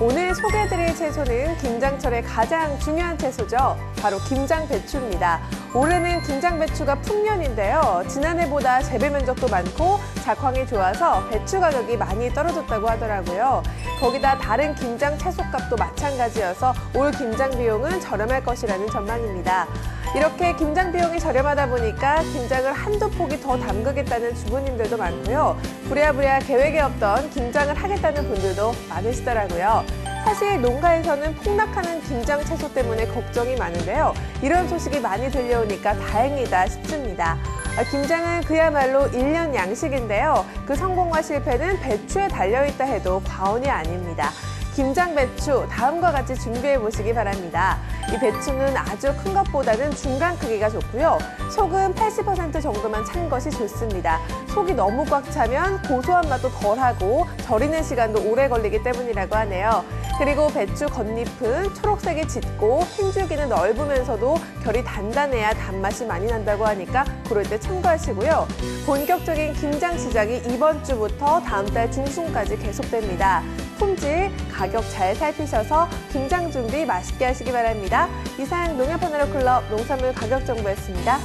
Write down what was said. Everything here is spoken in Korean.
오늘 소개해드릴 채소는 김장철의 가장 중요한 채소죠. 바로 김장 배추입니다. 올해는 김장 배추가 풍년인데요. 지난해보다 재배 면적도 많고 작황이 좋아서 배추 가격이 많이 떨어졌다고 하더라고요. 거기다 다른 김장 채소값도 마찬가지여서 올 김장 비용은 저렴할 것이라는 전망입니다. 이렇게 김장 비용이 저렴하다 보니까 김장을 한두 포기 더 담그겠다는 주부님들도 많고요. 부랴부랴 계획에 없던 김장을 하겠다는 분들도 많으시더라고요. 사실 농가에서는 폭락하는 김장 채소 때문에 걱정이 많은데요. 이런 소식이 많이 들려오니까 다행이다 싶습니다. 아, 김장은 그야말로 일년 양식인데요. 그 성공과 실패는 배추에 달려있다 해도 과언이 아닙니다. 김장 배추 다음과 같이 준비해 보시기 바랍니다. 이 배추는 아주 큰 것보다는 중간 크기가 좋고요. 속은 80% 정도만 찬 것이 좋습니다. 속이 너무 꽉 차면 고소한 맛도 덜하고 절이는 시간도 오래 걸리기 때문이라고 하네요. 그리고 배추 겉잎은 초록색이 짙고 흰줄기는 넓으면서도 결이 단단해야 단맛이 많이 난다고 하니까 그럴 때 참고하시고요. 본격적인 김장 시작이 이번 주부터 다음 달 중순까지 계속됩니다. 품질, 가격 잘 살피셔서 김장 준비 맛있게 하시기 바랍니다. 이상 농협하늘의 클럽 농산물 가격 정보였습니다.